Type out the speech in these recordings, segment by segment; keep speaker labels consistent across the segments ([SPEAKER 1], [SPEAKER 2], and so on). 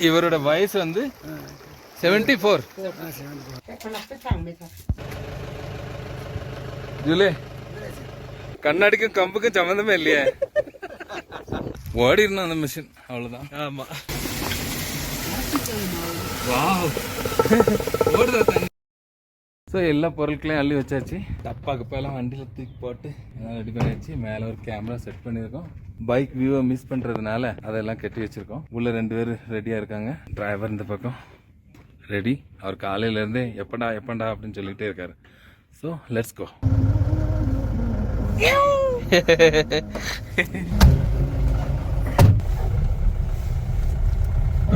[SPEAKER 1] இவரோட வயசு வந்து செவன்டி ஃபோர் ஜூலே கண்ணாடிக்கும் கம்புக்கும் சம்மந்தமே இல்லையே. ஓடிடணும் அந்த மிஷின் அவ்வளவுதான்.
[SPEAKER 2] ஆமா.
[SPEAKER 1] ஓடுதா தண்ணி ஸோ எல்லா பொருட்களையும் அள்ளி வச்சாச்சு. டப்பா கப்பா எல்லாம் வண்டியில் தூக்கி போட்டு எல்லாம் ரெடி பண்ணியாச்சு. மேலே ஒரு கேமரா செட் பண்ணியிருக்கோம். பைக் வியூவை மிஸ் பண்ணுறதுனால அதெல்லாம் கட்டி வச்சிருக்கோம். உள்ள ரெண்டு பேர் ரெடியாக இருக்காங்க. டிரைவர் இந்த பக்கம் ரெடி அவர் காலையிலேருந்தே எப்படா எப்படா அப்படின்னு சொல்லிகிட்டே இருக்காரு. ஸோ லெட்ஸ் கோ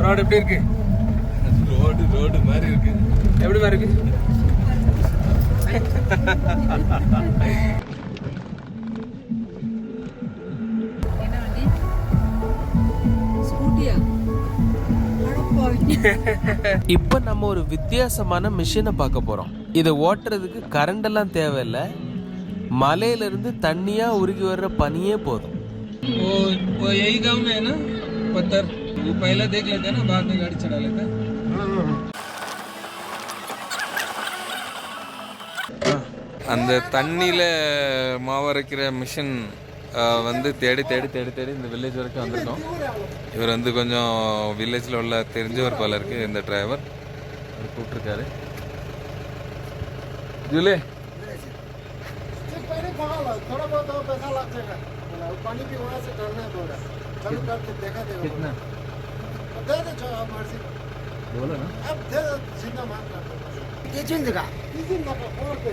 [SPEAKER 1] ரோடு எப்படி இருக்கு? ரோடு ரோடு மாதிரி இருக்கு. எப்படி மாதிரி இருக்கு?
[SPEAKER 2] இப்போ நம்ம ஒரு வித்தியாசமான மிஷினை பார்க்க போறோம் இதை ஓட்டுறதுக்கு கரண்ட் எல்லாம் தேவையில்ல மலையில இருந்து தண்ணியா உருகி வர்ற பனியே போதும்
[SPEAKER 1] वो वो यही गांव में है ना पत्थर वो पहले देख लेते हैं ना बाद में गाड़ी चढ़ा लेते हैं அந்த தண்ணியில் மாவரைக்கிற மிஷின் வந்து தேடி தேடி தேடி தேடி இந்த வில்லேஜ் வரைக்கும் வந்திருக்கோம் இவர் வந்து கொஞ்சம் வில்லேஜில் உள்ள தெரிஞ்சவர் போல இருக்கு இந்த டிரைவர் அவர் கூப்பிட்டுருக்காரு ஜூலே
[SPEAKER 3] पहले कहा ला थोड़ा बहुत और पैसा लग जाएगा बोला, वो पानी भी वहाँ से डालना है बोला चालू करके देखा देगा
[SPEAKER 1] कितना
[SPEAKER 3] बोला। दे दे जो आप मर्जी
[SPEAKER 1] बोलो ना
[SPEAKER 3] अब दे दो जितना मांग कर ये चेंज का इसी ना और पे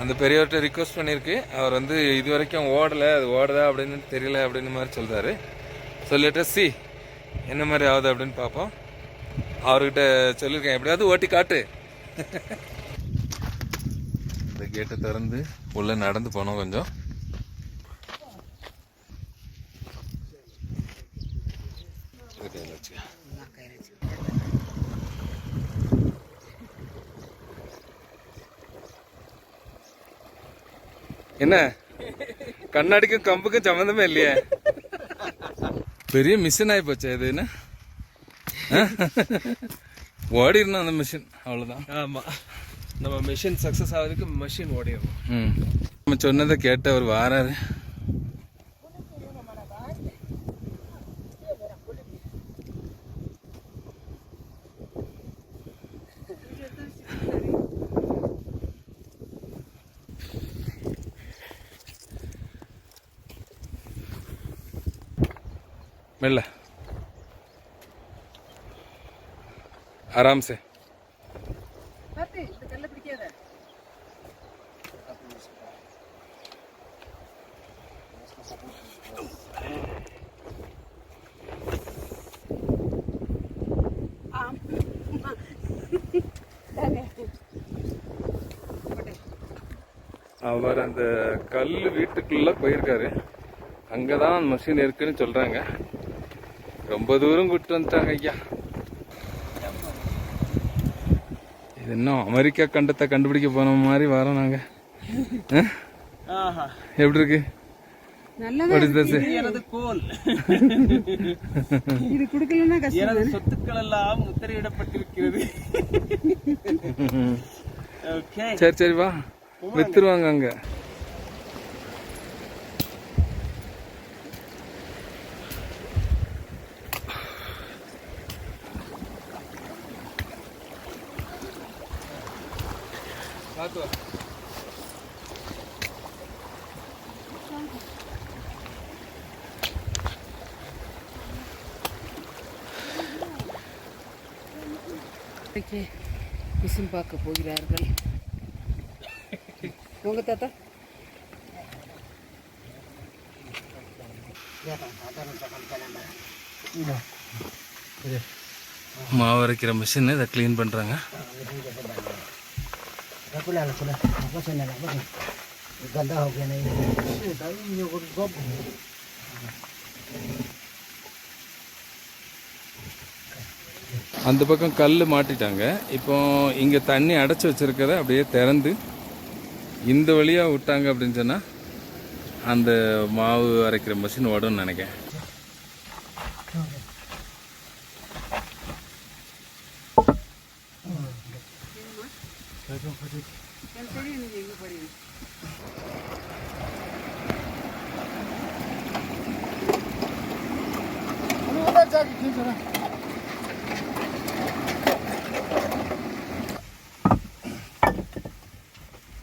[SPEAKER 1] அந்த பெரியவர்கிட்ட ரிக்வஸ்ட் பண்ணியிருக்கு. அவர் வந்து இது வரைக்கும் ஓடலை அது ஓடுதா அப்படின்னு தெரியல அப்படின்னு மாதிரி சொல்கிறாரு ஸோ சி என்ன மாதிரி ஆகுது அப்படின்னு பார்ப்போம் அவர்கிட்ட சொல்லியிருக்கேன் எப்படியாவது ஓட்டி காட்டு. இந்த கேட்டை திறந்து உள்ளே நடந்து போனோம் கொஞ்சம். வச்சுக்க. என்ன? கண்ணாடிக்கும் கம்புக்கும் சம்மந்தமே இல்லையே? பெரிய மிஷின் ஆகி போச்சு இது என்ன? ஓடிடணும் அந்த மிஷின் அவ்வளோதான்
[SPEAKER 2] ஆமா. நம்ம மிஷின் சக்சஸ் ஆகிறதுக்கு மிஷின் ஓடிடும்
[SPEAKER 1] ம். நம்ம சொன்னதை கேட்டு அவர் வாராரு. மெல்ல. ஆராம் से
[SPEAKER 4] இந்த கல்ல பிடிக்காத.
[SPEAKER 1] அவர் அந்த கல் வீட்டுக்குள்ள போயிருக்காரு. அங்கதான் மிஷின் இருக்குன்னு சொல்றாங்க. ரொம்ப தூரம் கூட்டு வந்துட்டாங்க ஐயா. இது இன்னும் அமெரிக்கா கண்டத்தை கண்டுபிடிக்க போன மாதிரி வரோம் நாங்க. எப்படி இருக்கு?
[SPEAKER 2] எனது கோல்.
[SPEAKER 4] இது குடுக்கலன்னா
[SPEAKER 2] எனது சொத்துக்கள் எல்லாம் முத்திரையிடப்பட்டிருக்கிறது ஓகே
[SPEAKER 1] சரி சரி வா. வித்துருவாங்க அங்க. வா
[SPEAKER 4] மிஷின் பார்க்க போகிறார்கள் உங்க தாத்தா.
[SPEAKER 1] மாவு அரைக்கிற மிஷின் இதை க்ளீன் பண்ணுறாங்க
[SPEAKER 3] ini jasa banyak. Aku lah, aku lah. Aku sana lah, aku. Ganda हो गया नहीं ये दाई ये को गप
[SPEAKER 1] அந்த பக்கம் கல் மாட்டிட்டாங்க இப்போ இங்கே தண்ணி அடைச்சி வச்சிருக்கத அப்படியே திறந்து இந்த வழியாக விட்டாங்க அப்படின்னு சொன்னால் அந்த மாவு அரைக்கிற மிஷின் ஓடும்னு நினைக்கிறேன்
[SPEAKER 3] 가져가지. 그냥 때리는
[SPEAKER 1] 게 이거
[SPEAKER 2] 버리. 오늘
[SPEAKER 3] 오달짜기 괜찮아.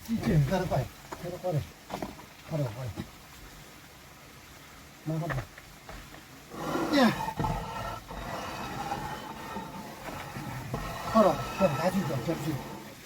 [SPEAKER 2] 이제 가라
[SPEAKER 3] 빨리 가라 빨리
[SPEAKER 2] 가라
[SPEAKER 1] 빨리
[SPEAKER 3] 나가봐 예 가라 가라
[SPEAKER 1] 나중에 잡지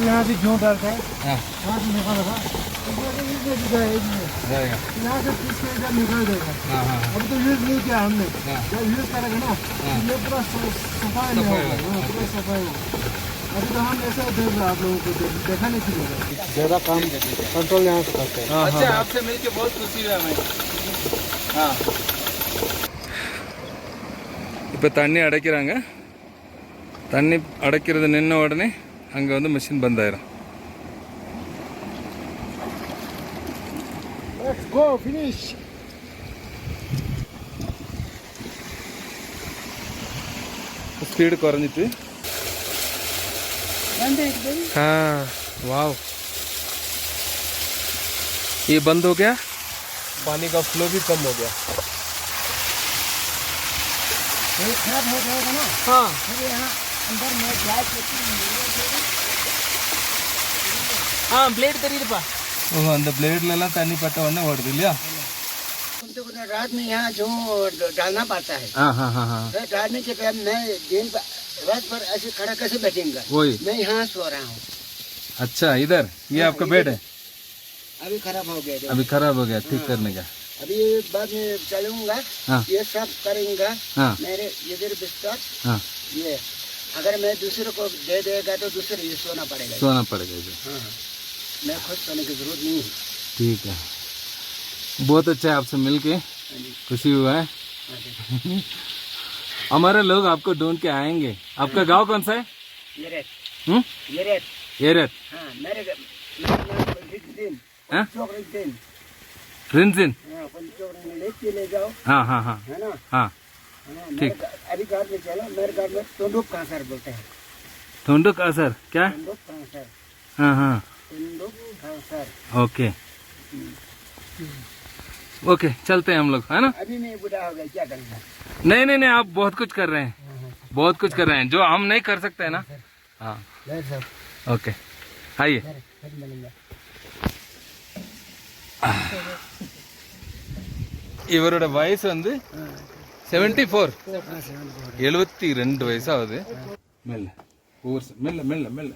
[SPEAKER 3] यहाँ से क्यों डरता है
[SPEAKER 1] हाँ
[SPEAKER 3] यहाँ से निकाल रहा यहाँ
[SPEAKER 1] जाएगा
[SPEAKER 3] से पीस के इधर निकाल देगा
[SPEAKER 1] हाँ हाँ
[SPEAKER 3] अभी तो यूज नहीं किया हमने
[SPEAKER 1] हाँ।
[SPEAKER 3] जब यूज करेंगे ना
[SPEAKER 1] हाँ।
[SPEAKER 3] ये पूरा स- सफाई नहीं
[SPEAKER 1] सफाई
[SPEAKER 3] होगा
[SPEAKER 1] होगा।
[SPEAKER 3] हाँ, पूरा सफाई होगा अभी तो हम ऐसा देख रहे हैं आप लोगों को दे- देखा नहीं चलेगा ज्यादा काम कंट्रोल यहाँ से करते हैं
[SPEAKER 1] अच्छा आपसे मिलके बहुत खुशी हुआ मैं हाँ இப்போ தண்ணி அடைக்கிறாங்க தண்ணி அடைக்கிறது நின்ன உடனே அங்கே வந்து மிஷின் பந்த் ஆயிரும்
[SPEAKER 3] Let's go finish
[SPEAKER 1] ஸ்பீடு குறைஞ்சிட்டு
[SPEAKER 2] हाँ वाह ये बंद हो गया पानी का फ्लो भी कम हो गया
[SPEAKER 3] ये खराब हो जाएगा ना
[SPEAKER 2] हाँ
[SPEAKER 3] फिर यहाँ अंदर में गैस
[SPEAKER 2] हाँ ब्लेड தெரியுதுப்பா
[SPEAKER 1] ஓ அந்த பிளேட்லலாம் தண்ணி பட்ட உடனே ஓடுது இல்லையா
[SPEAKER 3] तो रात में यहाँ जो डालना पड़ता है
[SPEAKER 1] हाँ हाँ हाँ हाँ
[SPEAKER 3] फिर डालने के बाद मैं दिन पर रात भर ऐसे खड़ा कैसे बैठेंगे
[SPEAKER 1] वही
[SPEAKER 3] मैं यहाँ सो रहा हूँ
[SPEAKER 1] अच्छा इधर ये आपका बेड है
[SPEAKER 3] अभी खराब हो गया देखो।
[SPEAKER 1] अभी खराब हो गया ठीक करने का
[SPEAKER 3] अभी बाद में चलूंगा
[SPEAKER 1] हाँ
[SPEAKER 3] ये सब करेंगे
[SPEAKER 1] हाँ
[SPEAKER 3] मेरे इधर बिस्तर
[SPEAKER 1] हाँ
[SPEAKER 3] ये अगर मैं दूसरे को दे देगा तो दूसरे ये सोना पड़ेगा।
[SPEAKER 1] सोना पड़ेगा इधर
[SPEAKER 3] हाँ हाँ। मैं खुद सोने की ज़रूरत नहीं है।
[SPEAKER 1] ठीक है। बहुत अच्छा है आपसे मिल के
[SPEAKER 3] हाँ
[SPEAKER 1] खुशी हुआ है।
[SPEAKER 3] हाँ
[SPEAKER 1] हमारे लोग आपको ढूंढ के आएँगे। आपका गाँव कौन सा है?
[SPEAKER 3] ये रेत
[SPEAKER 1] हम्म
[SPEAKER 3] ये हाँ मेरे मेरे
[SPEAKER 1] रिंजिन
[SPEAKER 3] हाँ
[SPEAKER 1] हाँ हाँ हाँ।
[SPEAKER 3] ठीक। अभी गाँव में चला मेरे में बोलते हैं।
[SPEAKER 1] असर क्या? हाँ हाँ। ओके। ओके चलते हैं हम लोग है ना?
[SPEAKER 3] अभी नहीं बुढ़ा हो गया क्या करना
[SPEAKER 1] नहीं नहीं नहीं आप बहुत कुछ कर रहे हैं। बहुत कुछ कर रहे हैं जो हम नहीं कर सकते हैं ना। हाँ,
[SPEAKER 3] हाँ।
[SPEAKER 1] ओके। आइए। इवर वयस वो செவன்டி ஃபோர் எழுபத்தி ரெண்டு வயசாகுது. மெல்ல. ஊர் மெல்ல மெல்ல மெல்ல.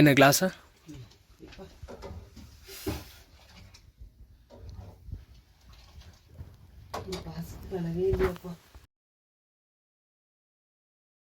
[SPEAKER 2] என்ன கிளாஸா பாசத்துக்கு அழகே இல்லையாப்பா.